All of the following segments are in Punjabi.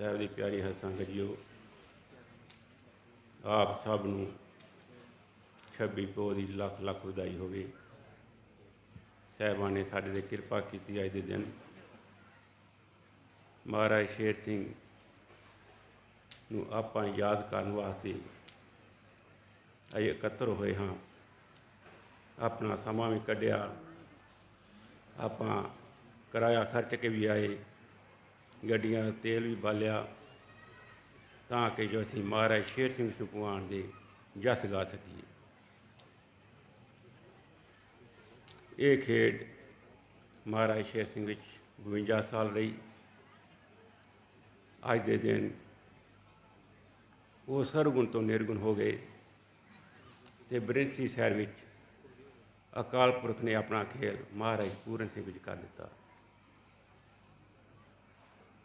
ਸਾਹਿਬ ਦੀ ਪਿਆਰੀ ਹੈ ਸੰਗਤ ਜੀਓ ਆਪ ਸਭ ਨੂੰ 26 ਪੋ ਦੀ ਲੱਖ ਲੱਖ ਵਧਾਈ ਹੋਵੇ। ਸਾਹਿਬਾਨ ਨੇ ਸਾਡੇ ਤੇ ਕਿਰਪਾ ਕੀਤੀ ਅੱਜ ਦੇ ਦਿਨ। ਮਹਾਰਾਜ ਸ਼ੇਰ ਸਿੰਘ ਨੂੰ ਆਪਾਂ ਯਾਦ ਕਰਨ ਵਾਸਤੇ ਅੱਜ ਇਕੱਤਰ ਹੋਏ ਹਾਂ। ਆਪਣਾ ਸਮਾਂ ਵੀ ਕੱਢਿਆ। ਆਪਾਂ ਕਿਰਾਇਆ ਖਰਚ ਕੇ ਵੀ ਆਏ। ਗੱਡੀਆਂ ਦਾ ਤੇਲ ਵੀ ਬਾਲਿਆ, ਤਾਂ ਕਿ ਜੋ ਅਸੀਂ ਮਹਾਰਾਜ ਸ਼ੇਰ ਸਿੰਘ ਚੁਪਵਾਨ ਦੇ ਜਸ ਗਾ ਸਕੀਏ। ਇਹ ਖੇਡ ਮਹਾਰਾਜ ਸ਼ੇਰ ਸਿੰਘ ਵਿੱਚ 52 ਸਾਲ ਰਹੀ। ਅੱਜ ਦੇ ਦਿਨ ਉਹ ਸਰਗੁਣ ਤੋਂ ਨਿਰਗੁਣ ਹੋ ਗਏ ਤੇ ਬ੍ਰਿੰਸੀ ਸ਼ਹਿਰ ਵਿੱਚ ਅਕਾਲ ਪੁਰਖ ਨੇ ਆਪਣਾ ਖੇਲ ਮਹਾਰਾਜ ਪੂਰਨ ਸਿੰਘ ਵਿੱਚ ਕਰ ਦਿੱਤਾ।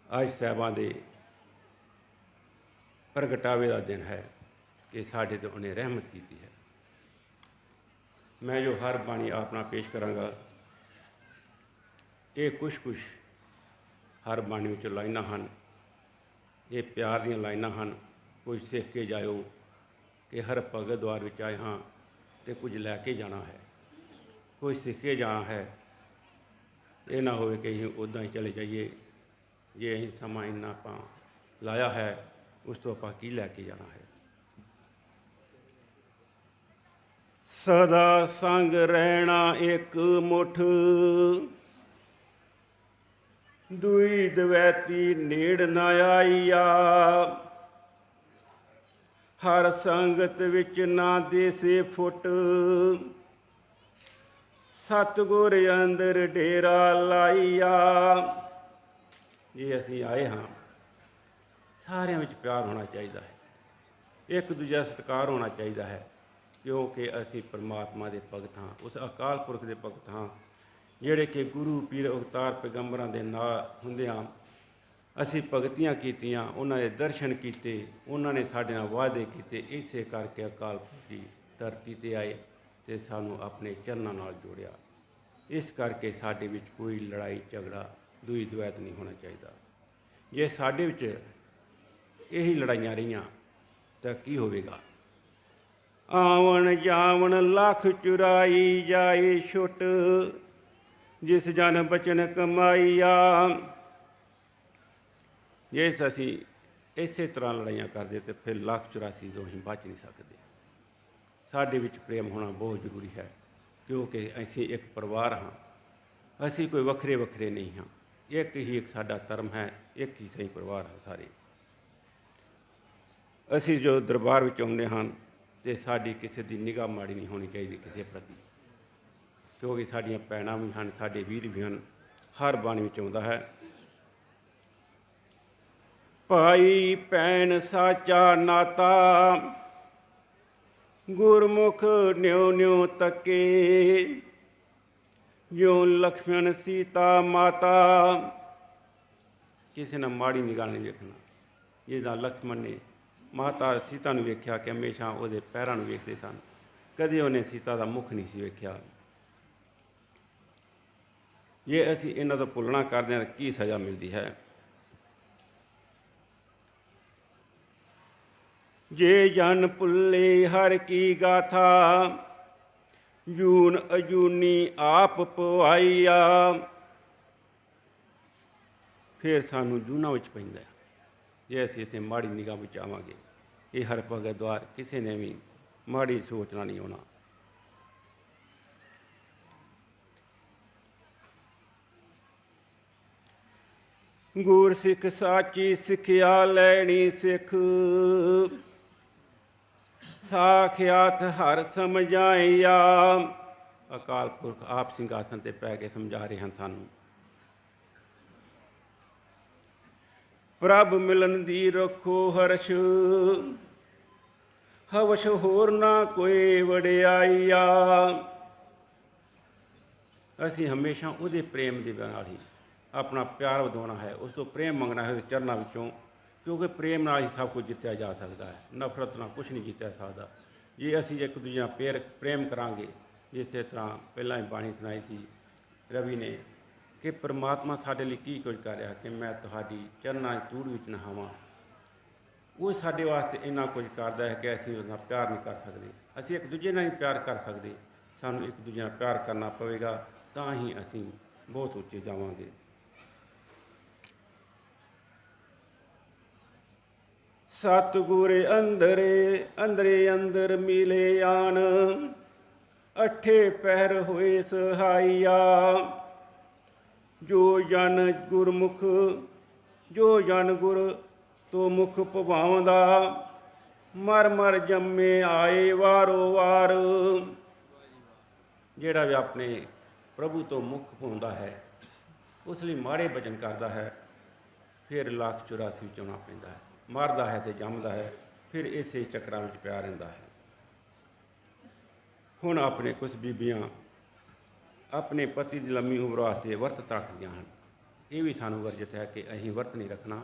ਅੱਜ ਸਾਹਿਬਾਂ ਦੇ ਪ੍ਰਗਟਾਵੇ ਦਾ ਦਿਨ ਹੈ ਕਿ ਸਾਡੇ ਤੇ ਉਹਨੇ ਰਹਿਮਤ ਕੀਤੀ ਹੈ। ਮੈਂ ਜੋ ਹਰ ਬਾਣੀ ਆਪਣਾ ਪੇਸ਼ ਕਰਾਂਗਾ, ਇਹ ਕੁਛ ਕੁਛ ਹਰ ਬਾਣੀ ਵਿੱਚ ਲਾਈਨਾਂ ਹਨ। ਇਹ ਪਿਆਰ ਦੀਆਂ ਲਾਈਨਾਂ ਹਨ। ਕੁਝ ਸਿੱਖ ਕੇ ਜਾਇਓ ਕਿ ਹਰ ਭਗਤ ਦਵਾਰ ਵਿੱਚ ਆਏ ਹਾਂ ਤੇ ਕੁਝ ਲੈ ਕੇ ਜਾਣਾ ਹੈ। ਕੁਝ ਸਿੱਖ ਕੇ ਜਾਣਾ ਹੈ, ਇਹ ਨਾ ਹੋਵੇ ਕਿ ਅਸੀਂ ਉਦਾਂ ਹੀ ਚਲੇ ਜਾਈਏ। ਜੇ ਅਸੀਂ ਸਮਾਂ ਇੰਨਾ ਆਪਾਂ ਲਾਇਆ ਹੈ, ਉਸ ਤੋਂ ਆਪਾਂ ਕੀ ਲੈ ਕੇ ਜਾਣਾ ਹੈ? ਸਦਾ ਸੰਗ ਰਹਿਣਾ ਇੱਕ ਮੁਠ, ਦੁਈ ਦਵੈਤੀ ਨੇੜ ਨ ਆਈਆ। ਹਰ ਸੰਗਤ ਵਿੱਚ ਨਾ ਦੇਸੇ ਫੁੱਟ, ਸਤਗੁਰ ਅੰਦਰ ਡੇਰਾ ਲਾਈਆ। ਜੇ ਅਸੀਂ ਆਏ ਹਾਂ, ਸਾਰਿਆਂ ਵਿੱਚ ਪਿਆਰ ਹੋਣਾ ਚਾਹੀਦਾ ਹੈ। ਇੱਕ ਦੂਜੇ ਦਾ ਸਤਿਕਾਰ ਹੋਣਾ ਚਾਹੀਦਾ ਹੈ, ਕਿਉਂਕਿ ਅਸੀਂ ਪਰਮਾਤਮਾ ਦੇ ਭਗਤ ਹਾਂ, ਉਸ ਅਕਾਲ ਪੁਰਖ ਦੇ ਭਗਤ ਹਾਂ, ਜਿਹੜੇ ਕਿ ਗੁਰੂ ਪੀਰ ਅਵਤਾਰ ਪੈਗੰਬਰਾਂ ਦੇ ਨਾਲ ਹੁੰਦਿਆਂ ਅਸੀਂ ਭਗਤੀਆਂ ਕੀਤੀਆਂ, ਉਹਨਾਂ ਦੇ ਦਰਸ਼ਨ ਕੀਤੇ, ਉਹਨਾਂ ਨੇ ਸਾਡੇ ਨਾਲ ਵਾਅਦੇ ਕੀਤੇ, ਇਸੇ ਕਰਕੇ ਅਕਾਲ ਪੁਰਖ ਦੀ ਧਰਤੀ ਤੇ ਆਏ ਤੇ ਸਾਨੂੰ ਆਪਣੇ ਚਰਨਾਂ ਨਾਲ ਜੋੜਿਆ। ਇਸ ਕਰਕੇ ਸਾਡੇ ਵਿੱਚ ਕੋਈ ਲੜਾਈ ਝਗੜਾ ਦੂਈ ਦੁਆਇਤ ਨਹੀਂ ਹੋਣਾ ਚਾਹੀਦਾ। ਜੇ ਸਾਡੇ ਵਿੱਚ ਇਹੀ ਲੜਾਈਆਂ ਰਹੀਆਂ, ਤਾਂ ਕੀ ਹੋਵੇਗਾ? ਆਵਣ ਜਾਵਣ ਲੱਖ ਚੁਰਾਈ ਜਾਏ ਛੁੱਟ, ਜਿਸ ਜਨ ਬਚਨ ਕਮਾਈਆ। ਜੇ ਅਸੀਂ ਇਸੇ ਤਰ੍ਹਾਂ ਲੜਾਈਆਂ ਕਰਦੇ, ਤੇ ਫਿਰ ਲੱਖ 84 ਤੋਂ ਅਸੀਂ ਬਚ ਨਹੀਂ ਸਕਦੇ। ਸਾਡੇ ਵਿੱਚ ਪ੍ਰੇਮ ਹੋਣਾ ਬਹੁਤ ਜ਼ਰੂਰੀ ਹੈ, ਕਿਉਂਕਿ ਅਸੀਂ ਇੱਕ ਪਰਿਵਾਰ ਹਾਂ। ਅਸੀਂ ਕੋਈ ਵੱਖਰੇ ਵੱਖਰੇ ਨਹੀਂ ਹਾਂ। ਇੱਕ ਹੀ ਇੱਕ ਸਾਡਾ ਧਰਮ ਹੈ, ਇੱਕ ਹੀ ਸਹੀ ਪਰਿਵਾਰ ਹੈ ਸਾਰੇ। ਅਸੀਂ ਜੋ ਦਰਬਾਰ ਵਿੱਚ ਆਉਂਦੇ ਹਾਂ ਤੇ ਸਾਡੀ ਕਿਸੇ ਦੀ ਨਿਗਾਹ ਮਾੜੀ ਨਹੀਂ ਹੋਣੀ ਚਾਹੀਦੀ ਕਿਸੇ ਪ੍ਰਤੀ, ਕਿਉਂਕਿ ਸਾਡੀਆਂ ਭੈਣਾਂ ਵੀ ਹਨ, ਸਾਡੇ ਵੀਰ ਵੀ ਹਨ, ਹਰ ਬਾਣੀ ਵਿੱਚ ਆਉਂਦਾ ਹੈ, ਭਾਈ ਭੈਣ ਸਾਚਾ ਨਾਤਾ, ਗੁਰਮੁਖ ਨਿਉ ਨਿਉ ਤੱਕੇ ਜਿਉਂ ਲక్ష్ਮਣ ਸੀਤਾ ਮਾਤਾ। ਕਿਸੇ ਨੇ ਮਾੜੀ ਨਿਗਾਹ ਨਹੀਂ ਵੇਖਣਾ। ਜਿਹਦਾ ਲక్ష్ਮਣ ਨੇ ਮਾਤਾ ਸੀਤਾ ਨੂੰ ਵੇਖਿਆ ਕਿ ਹਮੇਸ਼ਾ ਉਹਦੇ ਪੈਰਾਂ ਨੂੰ ਵੇਖਦੇ ਸਨ। ਕਦੇ ਉਹਨੇ ਸੀਤਾ ਦਾ ਮੁਖ ਨਹੀਂ ਸੀ ਵੇਖਿਆ। ਜੇ ਅਸੀਂ ਇਹਨਾਂ ਦਾ ਪੁੱਲਣਾ ਕਰਦੇ ਹਾਂ ਤਾਂ ਕੀ ਸਜ਼ਾ ਮਿਲਦੀ ਹੈ? ਜੇ ਜਨ ਪੁੱਲੇ ਹਰ ਕੀ ਗਾਥਾ ਜੂਨ ਅਜੂਨੀ ਆਪ ਪਵਾਈਆ। ਫਿਰ ਸਾਨੂੰ ਜੂਨਾ ਵਿੱਚ ਪੈਂਦਾ ਜੇ ਅਸੀਂ ਇੱਥੇ ਮਾੜੀ ਨਿਗਾਹ ਵਿੱਚ ਆਵਾਂਗੇ, ਇਹ ਹਰ ਭਗਤ ਦਵਾਰ ਕਿਸੇ ਨੇ ਵੀ ਮਾੜੀ ਸੋਚਣਾ ਨਹੀਂ ਆਉਣਾ। ਗੁਰ ਸਿੱਖ ਸਾਚੀ ਸਿੱਖਿਆ ਲੈਣੀ ਸਿੱਖ। ਸਾਖਿਆਤ ਹਰ ਸਮਝਾਈਆ। ਅਕਾਲ ਪੁਰਖ ਆਪ ਸਿੰਘਾਸਨ ਤੇ ਪੈ ਕੇ ਸਮਝਾ ਰਹੇ ਹਨ ਸਾਨੂੰ। ਪ੍ਰਭ ਮਿਲਨ ਦੀ ਰੱਖੋ ਹਰਸ਼, ਹਵਸ਼ ਹੋਰ ਨਾ ਕੋਈ ਵਡਿਆਈਆ। ਅਸੀਂ ਹਮੇਸ਼ਾ ਉਹਦੇ ਪ੍ਰੇਮ ਦੇ ਨਾਲ ਹੀ ਆਪਣਾ ਪਿਆਰ ਵਧਾਉਣਾ ਹੈ, ਉਸ ਤੋਂ ਪ੍ਰੇਮ ਮੰਗਣਾ ਹੈ ਉਹਦੇ ਚਰਨਾਂ ਵਿੱਚੋਂ ਕਿਉਂਕਿ ਪ੍ਰੇਮ ਨਾਲ ਹੀ ਸਭ ਕੁਝ ਜਿੱਤਿਆ ਜਾ ਸਕਦਾ ਹੈ। ਨਫ਼ਰਤ ਨਾਲ ਕੁਝ ਨਹੀਂ ਜਿੱਤਿਆ ਸਕਦਾ। ਜੇ ਅਸੀਂ ਇੱਕ ਦੂਜੇ ਨਾਲ ਪੇਰ, ਪ੍ਰੇਮ ਕਰਾਂਗੇ, ਜਿਸੇ ਤਰ੍ਹਾਂ ਪਹਿਲਾਂ ਹੀ ਬਾਣੀ ਸੁਣਾਈ ਸੀ ਰਵੀ ਨੇ ਕਿ ਪ੍ਰਮਾਤਮਾ ਸਾਡੇ ਲਈ ਕੀ ਕੁਝ ਕਰ ਰਿਹਾ ਕਿ ਮੈਂ ਤੁਹਾਡੀ ਚਰਨਾਂ 'ਚ ਵਿੱਚ ਨਹਾਵਾਂ। ਉਹ ਸਾਡੇ ਵਾਸਤੇ ਇੰਨਾ ਕੁਝ ਕਰਦਾ ਹੈ ਕਿ ਅਸੀਂ ਉਹਦਾ ਪਿਆਰ ਨਹੀਂ ਕਰ ਸਕਦੇ। ਅਸੀਂ ਇੱਕ ਦੂਜੇ ਨਾਲ ਹੀ ਪਿਆਰ ਕਰ ਸਕਦੇ। ਸਾਨੂੰ ਇੱਕ ਦੂਜੇ ਨਾਲ ਪਿਆਰ ਕਰਨਾ ਪਵੇਗਾ, ਤਾਂ ਹੀ ਅਸੀਂ ਬਹੁਤ ਉੱਚੇ ਜਾਵਾਂਗੇ। ਸਤਿਗੁਰ ਅੰਦਰੇ ਅੰਦਰੇ ਅੰਦਰ ਮਿਲੇ ਆਨ। ਅਠੇ ਪੈਰ ਹੋਏ ਸਹਾਈਆ। ਜੋ ਜਨ ਗੁਰਮੁਖ, ਜੋ ਜਨ ਗੁਰ ਤੋ ਮੁਖ ਭਵਾਉਂਦਾ, ਮਰ ਮਰ ਜੰਮੇ ਆਏ ਵਾਰੋ ਵਾਰ। ਜਿਹੜਾ ਵੀ ਆਪਣੇ ਪ੍ਰਭੂ ਤੋਂ ਮੁਖ ਪਾਉਂਦਾ ਹੈ, ਉਸ ਲਈ ਮਾੜੇ ਬਚਨ ਕਰਦਾ ਹੈ, ਫਿਰ ਲੱਖ 84 ਚੋਣਾ ਪੈਂਦਾ ਹੈ। ਮਰਦਾ ਹੈ ਤੇ ਜੰਮਦਾ ਹੈ, ਫਿਰ ਇਸੇ ਚੱਕਰਾਂ ਵਿੱਚ ਪਿਆ ਰਹਿੰਦਾ ਹੈ। ਹੁਣ ਆਪਣੇ ਕੁਝ ਬੀਬੀਆਂ ਆਪਣੇ ਪਤੀ ਦੀ ਲੰਮੀ ਉਮਰ ਵਾਸਤੇ ਵਰਤ ਰੱਖਦੀਆਂ ਹਨ। ਇਹ ਵੀ ਸਾਨੂੰ ਵਰਜਿਤ ਹੈ ਕਿ ਅਸੀਂ ਵਰਤ ਨਹੀਂ ਰੱਖਣਾ,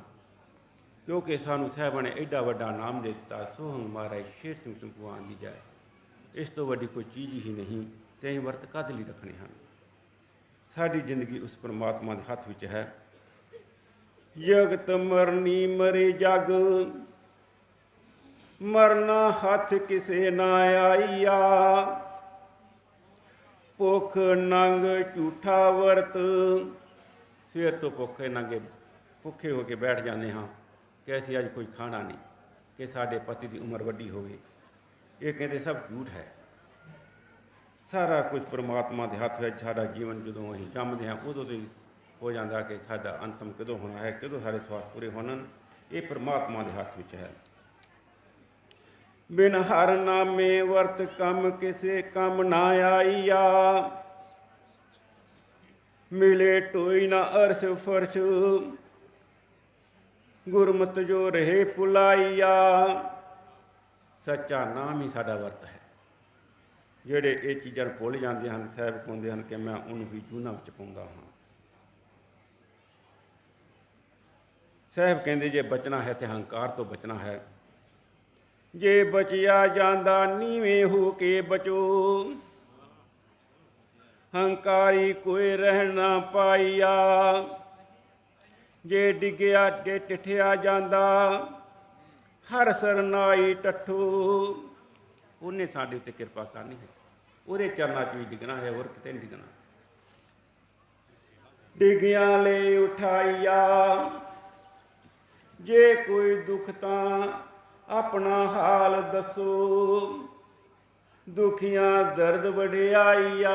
ਕਿਉਂਕਿ ਸਾਨੂੰ ਸਾਹਿਬਾਂ ਨੇ ਐਡਾ ਵੱਡਾ ਨਾਮ ਦੇ ਦਿੱਤਾ ਸੋਹੰਗ ਮਹਾਰਾਜ ਸ਼ੇਰ ਸਿੰਘ ਭਗਵਾਨ ਦੀ ਜੈ। ਇਸ ਤੋਂ ਵੱਡੀ ਕੋਈ ਚੀਜ਼ ਹੀ ਨਹੀਂ ਤੇ ਅਸੀਂ ਵਰਤ ਕਦ ਲਈ ਰੱਖਣੇ ਹਨ? ਸਾਡੀ ਜ਼ਿੰਦਗੀ ਉਸ ਪਰਮਾਤਮਾ ਦੇ ਹੱਥ ਵਿੱਚ ਹੈ। ਜਗਤ ਮਰਨੀ ਮਰੇ ਜਗ। ਮਰਨਾ ਹੱਥ ਕਿਸੇ ਨਾ ਆਈਆ। ਭੁੱਖ ਨੰਗ ਝੂਠਾ ਵਰਤ। ਸਵੇਰ ਤੋਂ ਭੁੱਖੇ ਨੰਗੇ, ਭੁੱਖੇ ਹੋ ਕੇ ਬੈਠ ਜਾਂਦੇ ਹਾਂ ਕਿ ਅਸੀਂ ਅੱਜ ਕੋਈ ਖਾਣਾ ਨਹੀਂ, ਕਿ ਸਾਡੇ ਪਤੀ ਦੀ ਉਮਰ ਵੱਡੀ ਹੋਵੇ। ਇਹ ਕਹਿੰਦੇ ਸਭ ਝੂਠ ਹੈ। ਸਾਰਾ ਕੁਝ ਪ੍ਰਮਾਤਮਾ ਦੇ ਹੱਥ ਵਿੱਚ, ਸਾਡਾ ਜੀਵਨ ਜਦੋਂ ਅਸੀਂ ਜੰਮਦੇ ਹਾਂ, ਉਦੋਂ ਤੋਂ ਹੋ ਜਾਂਦਾ ਕਿ ਸਾਡਾ ਅੰਤਮ ਕਦੋਂ ਹੋਣਾ ਹੈ, ਕਦੋਂ ਸਾਡੇ ਸਵਾਸ ਪੂਰੇ ਹੋਣਨ, ਇਹ ਪ੍ਰਮਾਤਮਾ ਦੇ ਹੱਥ ਵਿੱਚ ਹੈ। ਬਿਨ ਹਰ ਨਾਮੇ ਵਰਤ ਕੰਮ ਕਿਸੇ ਕੰਮ ਨਾ ਆਈਆ। ਮਿਲੇ ਟੋਈ ਨਾ ਅਰਸ਼ ਫਰਸ਼, ਗੁਰਮਤ ਜੋ ਰਹੇ ਪੁਲਾਈਆ। ਸੱਚਾ ਨਾਮ ਹੀ ਸਾਡਾ ਵਰਤ ਹੈ। ਜਿਹੜੇ ਇਹ ਚੀਜ਼ਾਂ ਭੁੱਲ ਜਾਂਦੇ ਹਨ, ਸਾਹਿਬ ਕਹਿੰਦੇ ਹਨ ਕਿ ਮੈਂ ਉਹਨੂੰ ਵੀ ਜੂਨਾ ਵਿੱਚ ਪਾਉਂਦਾ ਹਾਂ। ਸਾਹਿਬ ਕਹਿੰਦੇ ਜੇ ਬਚਣਾ ਹੈ ਤੇ ਹੰਕਾਰ ਤੋਂ ਬਚਣਾ ਹੈ। ਜੇ ਬਚਿਆ ਜਾਂਦਾ ਨੀਵੇਂ ਹੋ ਕੇ ਬਚੋ। ਹੰਕਾਰੀ ਕੋਈ ਰਹਿਣਾ ਪਾਈਆ। ਜੇ ਡਿੱਗਿਆ ਤੇ ਟਿਠਿਆ ਜਾਂਦਾ, ਹਰ ਸਰਨਾਈ ਟੱਠੂ। ਉਹਨੇ ਸਾਡੇ ਉੱਤੇ ਕਿਰਪਾ ਕਰਨੀ ਹੈ। ਉਹਦੇ ਚਰਨਾਂ 'ਚ ਵੀ ਡਿੱਗਣਾ ਹੈ, ਹੋਰ ਕਿਤੇ ਨਹੀਂ ਡਿੱਗਣਾ। ਡਿੱਗਿਆ ਲੈ ਉਠਾਈਆ। ਜੇ ਕੋਈ ਦੁੱਖ ਤਾਂ ਆਪਣਾ ਹਾਲ ਦੱਸੋ। ਦੁਖੀਆਂ ਦਰਦ ਵਡਿਆਈਆ।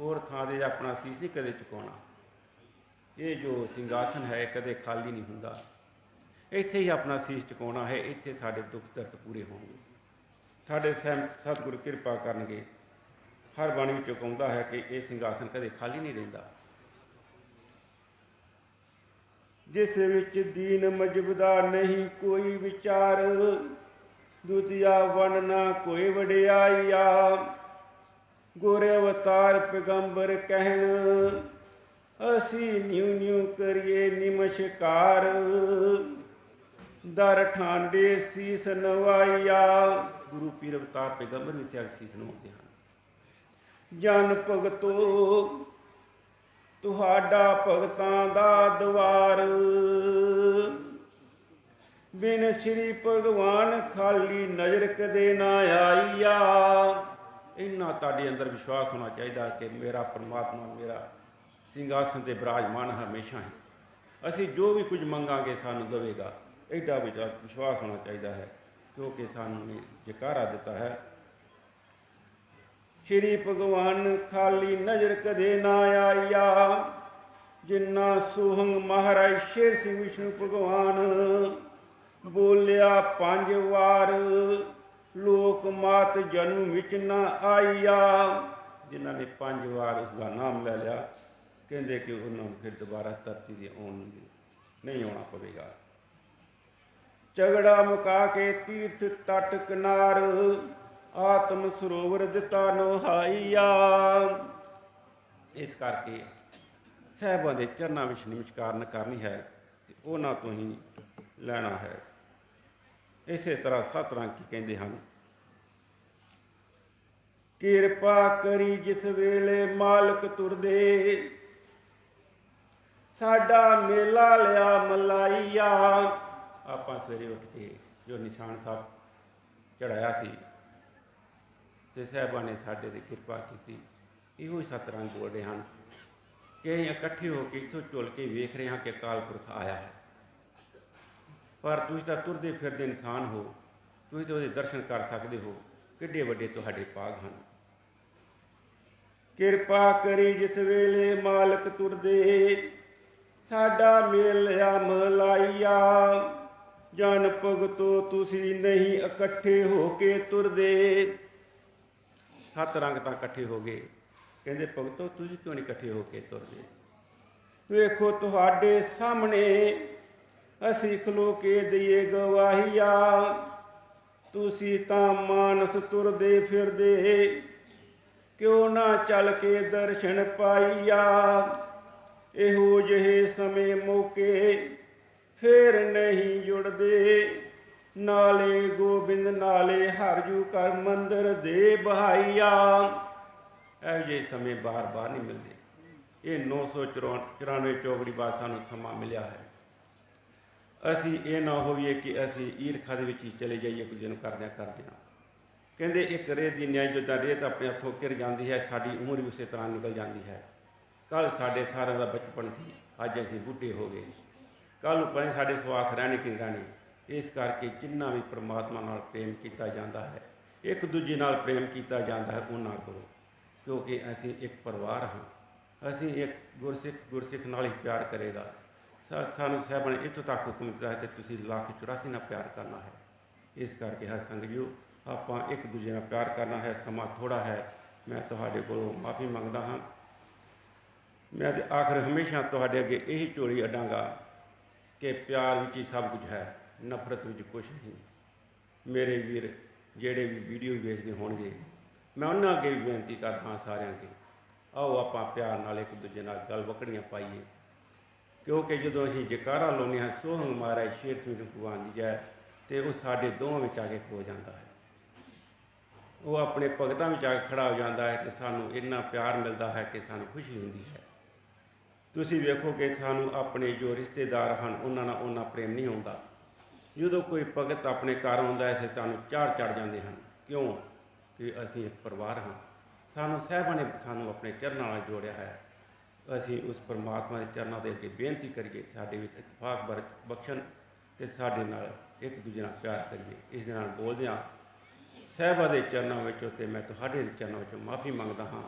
ਹੋਰ ਥਾਂ ਦੇ ਆਪਣਾ ਸੀਸ ਨਹੀਂ ਕਦੇ ਚੁਕਾਉਣਾ। ਇਹ ਜੋ ਸਿੰਘਾਸਨ ਹੈ ਕਦੇ ਖਾਲੀ ਨਹੀਂ ਹੁੰਦਾ। ਇੱਥੇ ਹੀ ਆਪਣਾ ਸੀਸ ਚੁਕਾਉਣਾ ਹੈ, ਇੱਥੇ ਸਾਡੇ ਦੁੱਖ ਦਰਦ ਪੂਰੇ ਹੋਣਗੇ। ਸਾਡੇ ਸਹਿਮ, ਸਤਿਗੁਰ ਕਿਰਪਾ ਕਰਨਗੇ। ਹਰ ਬਾਣੀ ਵਿੱਚ ਕਹਿੰਦਾ ਹੈ ਕਿ ਇਹ ਸਿੰਘਾਸਨ ਕਦੇ ਖਾਲੀ ਨਹੀਂ ਰਹਿੰਦਾ। ਜਿਸ ਵਿੱਚ ਦੀਨ ਮਜਬਦਾ ਨਹੀਂ ਕੋਈ ਵਿਚਾਰ। ਦੂਤੀਆ ਵਨ ਨਾ ਕੋਈ ਵਡਿਆਈਆ। ਗੁਰ ਅਵਤਾਰ ਪੈਗੰਬਰ ਕਹਿਣ ਅਸੀਂ ਨਿਉ ਨਿਉ ਕਰੀਏ ਨਿਮਸ਼ਕਾਰ। ਦਰ ਠਾਂਡੇ ਸੀਸ ਨਵਾਈਆ ਗੁਰੂ ਪੀਰ ਅਵਤਾਰ ਪੈਗੰਬਰ ਆ ਕੇ ਸੀਸ ਨਵਾਉਂਦੇ ਹਨ। ਜਨ ਭਗਤੋ ਤੁਹਾਡਾ ਭਗਤਾਂ ਦਾ ਦਵਾਰ। ਬਿਨ ਸ੍ਰੀ ਭਗਵਾਨ ਖਾਲੀ ਨਜ਼ਰ ਕਦੇ ਨਾ ਆਈਆ। ਇੰਨਾ ਤੁਹਾਡੇ ਅੰਦਰ ਵਿਸ਼ਵਾਸ ਹੋਣਾ ਚਾਹੀਦਾ ਕਿ ਮੇਰਾ ਪਰਮਾਤਮਾ, ਮੇਰਾ ਸਿੰਘਾਸਨ ਤੇ ਬਿਰਾਜਮਾਨ ਹਮੇਸ਼ਾ ਹੈ। ਅਸੀਂ ਜੋ ਵੀ ਕੁਝ ਮੰਗਾਂਗੇ ਸਾਨੂੰ ਦੇਵੇਗਾ। ਐਡਾ ਵਿਚਾਰ ਵਿਸ਼ਵਾਸ ਹੋਣਾ ਚਾਹੀਦਾ ਹੈ, ਕਿਉਂਕਿ ਸਾਨੂੰ ਨੇ ਜਕਾਰਾ ਦਿੱਤਾ ਹੈ। ਸ਼੍ਰੀ ਭਗਵਾਨ ਖਾਲੀ ਨਜ਼ਰ ਕਦੇ ਨਾ ਆਇਆ। ਜਿੰਨਾ ਸੁਹੰਗ ਮਹਾਰਾਜ ਸ਼ੇਰ ਸਿੰਘ ਵਿਸ਼ਨੂੰ ਭਗਵਾਨ ਬੋਲਿਆ, ਪੰਜ ਵਾਰ ਲੋਕ ਮਾਤ ਜਨਮ ਵਿੱਚ ਨਾ ਆਈਆ ਜਿਨ੍ਹਾਂ ਨੇ ਪੰਜ ਵਾਰ ਉਸ ਦਾ ਨਾਮ ਲੈ ਲਿਆ, ਕਹਿੰਦੇ ਕਿ ਉਹਨਾਂ ਨੂੰ ਫਿਰ ਦੁਬਾਰਾ ਧਰਤੀ ਦੇ ਆਉਣ ਨਹੀਂ ਆਉਣਾ ਪਵੇਗਾ। ਝਗੜਾ ਮੁਕਾ ਕੇ ਤੀਰਥ ਤਟ ਕਿਨਾਰ ਆਤਮ ਸਰੋਵਰ ਦਿੱਤਾ ਨੋਹਾਈਆ। ਇਸ ਕਰਕੇ ਸਾਹਿਬਾਂ ਦੇ ਚਰਨਾਂ ਵਿੱਚ ਨਮਸਕਾਰ ਕਰਨੀ ਹੈ ਤੇ ਉਹਨਾਂ ਤੋਂ ਹੀ ਲੈਣਾ ਹੈ। ਇਸੇ ਤਰ੍ਹਾਂ ਸਤ ਰੰਗ ਕੀ ਕਹਿੰਦੇ ਹਨ, ਕਿਰਪਾ ਕਰੀ ਜਿਸ ਵੇਲੇ ਮਾਲਕ ਤੁਰਦੇ, ਸਾਡਾ ਮੇਲਾ ਲਿਆ ਮਲਾਈਆ। ਆਪਾਂ ਸਵੇਰੇ ਉੱਠ ਕੇ ਜੋ ਨਿਸ਼ਾਨ ਸਾਹਿਬ ਚੜਾਇਆ ਸੀ ਤੇ ਸਾਹਿਬਾਂ ਨੇ ਸਾਡੇ ਤੇ ਕਿਰਪਾ ਕੀਤੀ। ਇਹੋ ਹੀ ਸੱਤ ਰੰਗ ਬੋਲ ਰਹੇ ਹਨ ਕਿ ਅਸੀਂ ਇਕੱਠੇ ਹੋ ਕੇ ਇੱਥੋਂ ਚੁੱਲ ਕੇ ਵੇਖ ਰਹੇ ਹਾਂ ਕਿ ਅਕਾਲ ਪੁਰਖ ਆਇਆ ਹੈ। ਪਰ ਤੁਸੀਂ ਤਾਂ ਤੁਰਦੇ ਫਿਰਦੇ ਇਨਸਾਨ ਹੋ, ਤੁਸੀਂ ਤਾਂ ਉਹਦੇ ਦਰਸ਼ਨ ਕਰ ਸਕਦੇ ਹੋ, ਕਿੱਡੇ ਵੱਡੇ ਤੁਹਾਡੇ ਪਾਗ ਹਨ। ਕਿਰਪਾ ਕਰੀ ਜਿਸ ਵੇਲੇ ਮਾਲਕ ਤੁਰਦੇ, ਸਾਡਾ ਮੇਲਿਆ ਮਲਾਈਆ ਜਨ ਭਗਤੋ, ਤੁਸੀਂ ਨਹੀਂ ਇਕੱਠੇ ਹੋ ਕੇ ਤੁਰਦੇ। ਸੱਤ ਰੰਗ ਤਾਂ ਇਕੱਠੇ ਹੋ ਗਏ। ਕਹਿੰਦੇ, ਭਗਤੋ, ਤੁਸੀਂ ਕਿਉਂ ਨਹੀਂ ਇਕੱਠੇ ਹੋ ਕੇ ਤੁਰਦੇ? ਵੇਖੋ, ਤੁਹਾਡੇ ਸਾਹਮਣੇ ਅਸੀਂ ਖਲੋ ਕੇ ਦਈਏ ਗਵਾਹੀਆ। ਤੁਸੀਂ ਤਾਂ ਮਾਨਸ ਤੁਰਦੇ ਫਿਰਦੇ, ਕਿਉਂ ਨਾ ਚੱਲ ਕੇ ਦਰਸ਼ਨ ਪਾਈਆ? ਇਹੋ ਜਿਹੇ ਸਮੇਂ ਮੌਕੇ ਫੇਰ ਨਹੀਂ ਜੁੜਦੇ। ਨਾਲੇ ਗੋਬਿੰਦ, ਨਾਲੇ ਹਰਜੂ ਕਰ ਮੰਦਰ ਦੇ ਬਹਾਈਆ। ਇਹੋ ਜਿਹੇ ਸਮੇਂ ਬਾਰ-ਬਾਰ ਨਹੀਂ ਮਿਲਦੇ। ਇਹ 994 ਚੌਗੜੀ ਬਾਅਦ ਸਾਨੂੰ ਸਮਾਂ ਮਿਲਿਆ ਹੈ। ਅਸੀਂ ਇਹ ਨਾ ਹੋਈਏ ਕਿ ਅਸੀਂ ਈਰਖਾ ਦੇ ਵਿੱਚ ਹੀ ਚਲੇ ਜਾਈਏ ਕੁਝ ਨੂੰ ਕਰਦਿਆਂ ਕਰਦਿਆਂ। ਕਹਿੰਦੇ ਇੱਕ ਰੇਤ ਦੀ ਨਿਆਈ ਜਿੱਦਾਂ ਰੇਤ ਆਪਣੇ ਹੱਥੋਂ ਕਿਰ ਜਾਂਦੀ ਹੈ, ਸਾਡੀ ਉਮਰ ਵੀ ਉਸੇ ਤਰ੍ਹਾਂ ਨਿਕਲ ਜਾਂਦੀ ਹੈ। ਕੱਲ ਸਾਡੇ ਸਾਰਿਆਂ ਦਾ ਬਚਪਨ ਸੀ, ਅੱਜ ਅਸੀਂ ਬੁੱਢੇ ਹੋ ਗਏ। ਕੱਲ ਨੂੰ ਪਏ ਸਾਡੇ ਸਵਾਸ ਰਹਿਣੇ ਕਿ ਨਹੀਂ ਰਹਿਣੇ। ਇਸ ਕਰਕੇ ਜਿੰਨਾ ਵੀ ਪ੍ਰਮਾਤਮਾ ਨਾਲ ਪ੍ਰੇਮ ਕੀਤਾ ਜਾਂਦਾ ਹੈ, ਇੱਕ ਦੂਜੇ ਨਾਲ ਪ੍ਰੇਮ ਕੀਤਾ ਜਾਂਦਾ ਹੈ ਉਹ ਨਾ ਕਰੋ ਕਿਉਂਕਿ ਅਸੀਂ ਇੱਕ ਪਰਿਵਾਰ ਹਾਂ। ਅਸੀਂ ਇੱਕ ਗੁਰਸਿੱਖ ਗੁਰਸਿੱਖ ਨਾਲ ਹੀ ਪਿਆਰ ਕਰੇਗਾ। ਸਾ- ਸਾਨੂੰ ਸਾਹਿਬਾਂ ਨੇ ਇੱਥੋਂ ਤੱਕ ਹੁਕਮ ਦਿੱਤਾ ਹੈ ਤੇ ਤੁਸੀਂ ਲੱਖ 84 ਨਾਲ ਪਿਆਰ ਕਰਨਾ ਹੈ। ਇਸ ਕਰਕੇ ਹਰ ਸੰਗ ਜੀਓ ਆਪਾਂ ਇੱਕ ਦੂਜੇ ਨਾਲ ਪਿਆਰ ਕਰਨਾ ਹੈ, ਸਮਾਂ ਥੋੜਾ ਹੈ। ਮੈਂ ਤੁਹਾਡੇ ਕੋਲੋਂ ਮਾਫੀ ਮੰਗਦਾ ਹਾਂ। ਮੈਂ ਤੇ ਆਖਰ ਹਮੇਸ਼ਾ ਤੁਹਾਡੇ ਅੱਗੇ ਇਹੀ ਚੋਰੀ ਅਡਾਂਗਾ ਕਿ ਪਿਆਰ ਵਿੱਚ ਹੀ ਸਭ ਕੁਝ ਹੈ। ਨਫ਼ਰਤ ਵਿੱਚ ਕੁਝ ਨਹੀਂ। ਮੇਰੇ ਵੀਰ ਜਿਹੜੇ ਵੀ ਵੀਡੀਓ ਵੇਖਦੇ ਹੋਣਗੇ, ਮੈਂ ਉਹਨਾਂ ਅੱਗੇ ਵੀ ਬੇਨਤੀ ਕਰਦਾ ਹਾਂ ਸਾਰਿਆਂ ਅੱਗੇ, ਆਓ ਆਪਾਂ ਪਿਆਰ ਨਾਲ ਇੱਕ ਦੂਜੇ ਨਾਲ ਗੱਲ ਵਕੜੀਆਂ ਪਾਈਏ। ਕਿਉਂਕਿ ਜਦੋਂ ਅਸੀਂ ਜਕਾਰਾ ਲਾਉਂਦੇ ਹਾਂ ਸੋਹੰਗ ਮਹਾਰਾਜ ਸ਼ੇਰ ਸਿੰਘ ਭਗਵਾਨ ਦੀ ਜੈ, ਤੇ ਉਹ ਸਾਡੇ ਦੋਵਾਂ ਵਿੱਚ ਆ ਕੇ ਖੋ ਜਾਂਦਾ ਹੈ। ਉਹ ਆਪਣੇ ਭਗਤਾਂ ਵਿੱਚ ਆ ਕੇ ਖੜਾ ਹੋ ਜਾਂਦਾ ਹੈ ਤੇ ਸਾਨੂੰ ਇੰਨਾ ਪਿਆਰ ਮਿਲਦਾ ਹੈ ਕਿ ਸਾਨੂੰ ਖੁਸ਼ੀ ਹੁੰਦੀ ਹੈ। ਤੁਸੀਂ ਵੇਖੋ ਕਿ ਸਾਨੂੰ ਆਪਣੇ ਜੋ ਰਿਸ਼ਤੇਦਾਰ ਹਨ, ਉਹਨਾਂ ਨਾਲ ਉਹਨਾਂ ਪ੍ਰੇਮ ਨਹੀਂ ਹੁੰਦਾ। ਜਦੋਂ ਕੋਈ ਭਗਤ ਆਪਣੇ ਘਰ ਆਉਂਦਾ ਹੈ ਤੇ ਤੁਹਾਨੂੰ ਚਾਰ ਚੜ ਜਾਂਦੇ ਹਨ। ਕਿਉਂ? ਕਿ ਅਸੀਂ ਇੱਕ ਪਰਿਵਾਰ ਹਾਂ। ਸਾਨੂੰ ਸਾਹਿਬਾਂ ਨੇ ਸਾਨੂੰ ਆਪਣੇ ਚਰਨਾਂ ਨਾਲ ਜੋੜਿਆ ਹੈ। ਅਸੀਂ ਉਸ ਪਰਮਾਤਮਾ ਦੇ ਚਰਨਾਂ ਦੇ ਅੱਗੇ ਬੇਨਤੀ ਕਰੀਏ, ਸਾਡੇ ਵਿੱਚ ਇਤਫਾਕ ਬਰ- ਬਖਸ਼ਣ ਤੇ ਸਾਡੇ ਨਾਲ ਇੱਕ ਦੂਜੇ ਨਾਲ ਪਿਆਰ ਕਰੀਏ। ਇਸ ਦੇ ਨਾਲ ਬੋਲਦੇ ਹਾਂ, ਸਾਹਿਬਾਂ ਦੇ ਚਰਨਾਂ ਵਿੱਚ ਤੇ ਮੈਂ ਤੁਹਾਡੇ ਦੇ ਚਰਨਾਂ ਵਿੱਚ ਮਾਫੀ ਮੰਗਦਾ ਹਾਂ।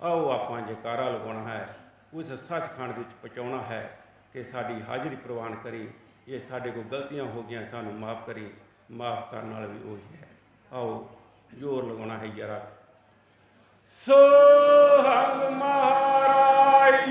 ਆਓ ਆਪਾਂ ਜੈਕਾਰਾ ਲਗਾਉਣਾ ਹੈ, ਉਸ ਸੱਚਖੰਡ ਵਿੱਚ ਪਹੁੰਚਾਉਣਾ ਹੈ ਕਿ ਸਾਡੀ ਹਾਜ਼ਰੀ ਪ੍ਰਵਾਨ ਕਰੀ। ਇਹ ਸਾਡੇ ਕੋਲ ਗਲਤੀਆਂ ਹੋ ਗਈਆਂ, ਸਾਨੂੰ ਮਾਫ ਕਰੀ ਮਾਫ ਕਰਨ ਨਾਲ ਵੀ ਉਹੀ ਹੈ। ਆਓ, ਜ਼ੋਰ ਲਗਾਉਣਾ ਹੈ ਯਾਰਾ। ਸੋ ਹੰਗ ਮਹਾਰਾਜ